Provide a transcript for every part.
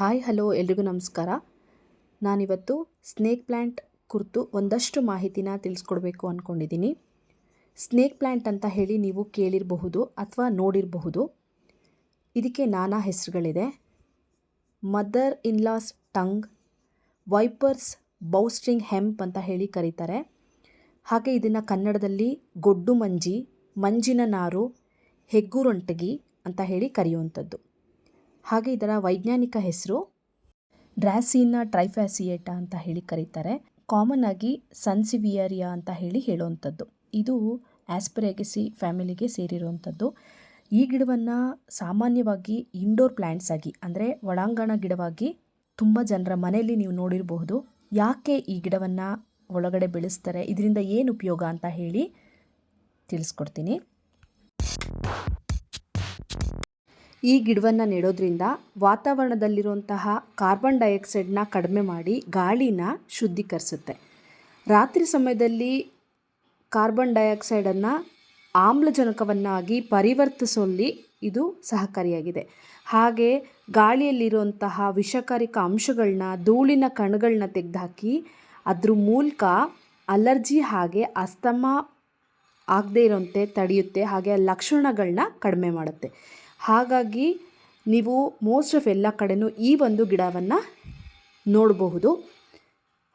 Hi, hello, ಎಲ್ರಿಗೂ ನಮಸ್ಕಾರ. ನಾನಿವತ್ತು ಸ್ನೇಕ್ ಪ್ಲ್ಯಾಂಟ್ ಕುರಿತು ಒಂದಷ್ಟು ಮಾಹಿತಿನ ತಿಳಿಸ್ಕೊಡ್ಬೇಕು ಅಂದ್ಕೊಂಡಿದ್ದೀನಿ ಸ್ನೇಕ್ ಪ್ಲ್ಯಾಂಟ್ ಅಂತ ಹೇಳಿ ನೀವು ಕೇಳಿರಬಹುದು ಅಥವಾ ನೋಡಿರಬಹುದು. ಇದಕ್ಕೆ ನಾನಾ ಹೆಸರುಗಳಿದೆ. Mother in laws tongue, vipers bowstring hemp ಅಂತ ಹೇಳಿ ಕರೀತಾರೆ. ಹಾಗೆ ಇದನ್ನು ಕನ್ನಡದಲ್ಲಿ ಗೊಡ್ಡು ಮಂಜಿ, ಮಂಜಿನ ನಾರು, ಹೆಗ್ಗುರೊಂಟಗಿ ಅಂತ ಹೇಳಿ ಕರೆಯುವಂಥದ್ದು. ಹಾಗೆ ಇದರ ವೈಜ್ಞಾನಿಕ ಹೆಸರು ಡ್ರಾಸಿನಾ ಟ್ರೈಫ್ಯಾಸಿಯೇಟಾ ಅಂತ ಹೇಳಿ ಕರೀತಾರೆ. ಕಾಮನ್ ಆಗಿ ಸನ್ಸಿವಿಯರಿಯಾ ಅಂತ ಹೇಳಿ ಹೇಳುವಂಥದ್ದು. ಇದು ಆಸ್ಪರೇಗಸಿ ಫ್ಯಾಮಿಲಿಗೆ ಸೇರಿರುವಂಥದ್ದು. ಈ ಗಿಡವನ್ನು ಸಾಮಾನ್ಯವಾಗಿ ಇಂಡೋರ್ ಪ್ಲ್ಯಾಂಟ್ಸ್ ಆಗಿ, ಅಂದರೆ ಒಳಾಂಗಣ ಗಿಡವಾಗಿ ತುಂಬ ಜನರ ಮನೆಯಲ್ಲಿ ನೀವು ನೋಡಿರಬಹುದು. ಯಾಕೆ ಈ ಗಿಡವನ್ನು ಒಳಗಡೆ ಬೆಳೆಸ್ತಾರೆ? ಇದರಿಂದ ಏನು ಉಪಯೋಗ ಅಂತ ಹೇಳಿ ತಿಳಿಸ್ಕೊಡ್ತೀನಿ. ಈ ಗಿಡವನ್ನು ನೆಡೋದ್ರಿಂದ ವಾತಾವರಣದಲ್ಲಿರುವಂತಹ ಕಾರ್ಬನ್ ಡೈಆಕ್ಸೈಡ್ನ ಕಡಿಮೆ ಮಾಡಿ ಗಾಳಿನ ಶುದ್ಧೀಕರಿಸುತ್ತೆ. ರಾತ್ರಿ ಸಮಯದಲ್ಲಿ ಕಾರ್ಬನ್ ಡೈಆಕ್ಸೈಡನ್ನು ಆಮ್ಲಜನಕವನ್ನಾಗಿ ಪರಿವರ್ತಿಸುವಲ್ಲಿ ಇದು ಸಹಕಾರಿಯಾಗಿದೆ. ಹಾಗೆ ಗಾಳಿಯಲ್ಲಿರುವಂತಹ ವಿಷಕಾರಿಕ ಅಂಶಗಳನ್ನ ಧೂಳಿನ ಕಣಗಳನ್ನ ತೆಗೆದುಹಾಕಿ ಅದ್ರ ಮೂಲಕ ಅಲರ್ಜಿ ಹಾಗೆ ಅಸ್ತಮ ಆಗದೇ ಇರೋಂತೆ ತಡೆಯುತ್ತೆ, ಹಾಗೆ ಲಕ್ಷಣಗಳನ್ನ ಕಡಿಮೆ ಮಾಡುತ್ತೆ. ಹಾಗಾಗಿ ನೀವು ಮೋಸ್ಟ್ ಆಫ್ ಎಲ್ಲ ಕಡೆಯೂ ಈ ಒಂದು ಗಿಡವನ್ನು ನೋಡಬಹುದು.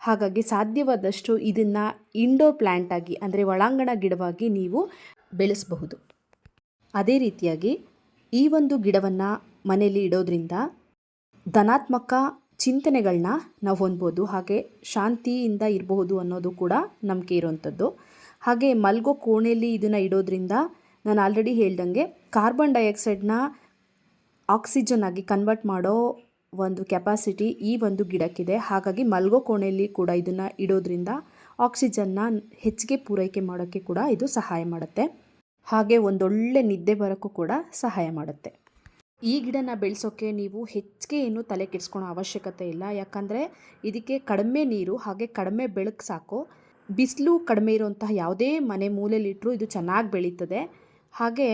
ಹಾಗಾಗಿ ಸಾಧ್ಯವಾದಷ್ಟು ಇದನ್ನು ಇಂಡೋ ಪ್ಲ್ಯಾಂಟಾಗಿ ಅಂದರೆ ಒಳಾಂಗಣ ಗಿಡವಾಗಿ ನೀವು ಬೆಳೆಸಬಹುದು. ಅದೇ ರೀತಿಯಾಗಿ ಈ ಒಂದು ಗಿಡವನ್ನು ಮನೆಯಲ್ಲಿ ಇಡೋದ್ರಿಂದ ಧನಾತ್ಮಕ ಚಿಂತನೆಗಳನ್ನ ನಾವು ಹೊಂದ್ಬೋದು, ಹಾಗೆ ಶಾಂತಿಯಿಂದ ಇರಬಹುದು ಅನ್ನೋದು ಕೂಡ ನಂಬಿಕೆ ಇರುವಂಥದ್ದು ಹಾಗೆ ಮಲ್ಗೋ ಕೋಣೆಯಲ್ಲಿ ಇದನ್ನು ಇಡೋದ್ರಿಂದ ನಾನು ಆಲ್ರೆಡಿ ಹೇಳ್ದಂಗೆ ಕಾರ್ಬನ್ ಡೈಆಕ್ಸೈಡ್ನ ಆಕ್ಸಿಜನ್ ಆಗಿ ಕನ್ವರ್ಟ್ ಮಾಡೋ ಒಂದು ಕೆಪಾಸಿಟಿ ಈ ಒಂದು ಗಿಡಕ್ಕಿದೆ. ಹಾಗಾಗಿ ಮಲ್ಗೋ ಕೋಣೆಯಲ್ಲಿ ಕೂಡ ಇದನ್ನು ಇಡೋದ್ರಿಂದ ಆಕ್ಸಿಜನ್ನ ಹೆಚ್ಚಿಗೆ ಪೂರೈಕೆ ಮಾಡೋಕ್ಕೆ ಕೂಡ ಇದು ಸಹಾಯ ಮಾಡುತ್ತೆ. ಹಾಗೆ ಒಂದೊಳ್ಳೆ ನಿದ್ದೆ ಬರೋಕ್ಕೂ ಕೂಡ ಸಹಾಯ ಮಾಡುತ್ತೆ. ಈ ಗಿಡನ ಬೆಳೆಸೋಕ್ಕೆ ನೀವು ಹೆಚ್ಚಿಗೆ ಏನು ತಲೆ ಕೆಡಿಸ್ಕೊಳೋ ಅವಶ್ಯಕತೆ ಇಲ್ಲ. ಯಾಕಂದರೆ ಇದಕ್ಕೆ ಕಡಿಮೆ ನೀರು, ಹಾಗೆ ಕಡಿಮೆ ಬೆಳಕು ಸಾಕು. ಬಿಸಿಲು ಕಡಿಮೆ ಇರುವಂತಹ ಯಾವುದೇ ಮನೆ ಮೂಲೆಯಲ್ಲಿಟ್ಟರೂ ಇದು ಚೆನ್ನಾಗಿ ಬೆಳೀತದೆ. ಹಾಗೆ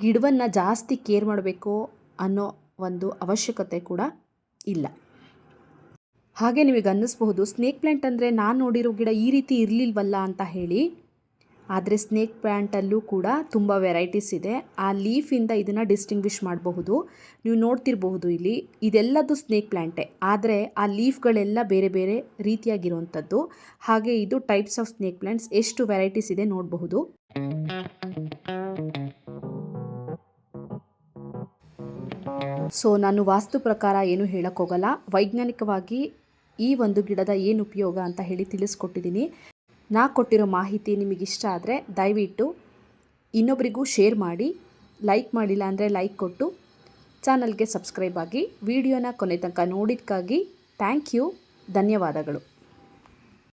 ಗಿಡವನ್ನು ಜಾಸ್ತಿ ಕೇರ್ ಮಾಡಬೇಕು ಅನ್ನೋ ಒಂದು ಅವಶ್ಯಕತೆ ಕೂಡ ಇಲ್ಲ. ಹಾಗೆ ನಿಮಗೆ ಅನ್ನಿಸ್ಬಹುದು ಸ್ನೇಕ್ ಪ್ಲ್ಯಾಂಟ್ ಅಂದರೆ ನಾನು ನೋಡಿರೋ ಗಿಡ ಈ ರೀತಿ ಇರಲಿಲ್ವಲ್ಲ ಅಂತ ಹೇಳಿ ಆದರೆ ಸ್ನೇಕ್ ಪ್ಯಾಂಟಲ್ಲೂ ಕೂಡ ತುಂಬ ವೆರೈಟೀಸ್ ಇದೆ. ಆ ಲೀಫಿಂದ ಇದನ್ನು ಡಿಸ್ಟಿಂಗ್ವಿಷ್ ಮಾಡಬಹುದು. ನೀವು ನೋಡ್ತಿರಬಹುದು ಇಲ್ಲಿ. ಇದೆಲ್ಲದು ಸ್ನೇಕ್ ಪ್ಲ್ಯಾಂಟೆ ಆದರೆ ಆ ಲೀಫ್ಗಳೆಲ್ಲ ಬೇರೆ ಬೇರೆ ರೀತಿಯಾಗಿರುವಂಥದ್ದು. ಹಾಗೆ ಇದು ಟೈಪ್ಸ್ ಆಫ್ ಸ್ನೇಕ್ ಪ್ಲ್ಯಾಂಟ್ಸ್ ಎಷ್ಟು ವೆರೈಟೀಸ್ ಇದೆ ನೋಡಬಹುದು. ಸೊ, ನಾನು ವಾಸ್ತು ಪ್ರಕಾರ ಏನು ಹೇಳೋಕ್ಕೋಗಲ್ಲ. ವೈಜ್ಞಾನಿಕವಾಗಿ ಈ ಒಂದು ಗಿಡದ ಏನು ಉಪಯೋಗ ಅಂತ ಹೇಳಿ ತಿಳಿಸ್ಕೊಟ್ಟಿದ್ದೀನಿ. ನಾ ಕೊಟ್ಟಿರೋ ಮಾಹಿತಿ ನಿಮಗಿಷ್ಟ ಆದರೆ ದಯವಿಟ್ಟು ಇನ್ನೊಬ್ಬರಿಗೂ ಶೇರ್ ಮಾಡಿ, ಲೈಕ್ ಮಾಡಿಲ್ಲ ಅಂದರೆ ಲೈಕ್ ಕೊಟ್ಟು ಚಾನಲ್ಗೆ ಸಬ್ಸ್ಕ್ರೈಬ್ ಆಗಿ, ವಿಡಿಯೋನ ಕೊನೆ ತನಕ ನೋಡಿದ್ದಕ್ಕಾಗಿ ಥ್ಯಾಂಕ್ ಯು, ಧನ್ಯವಾದಗಳು.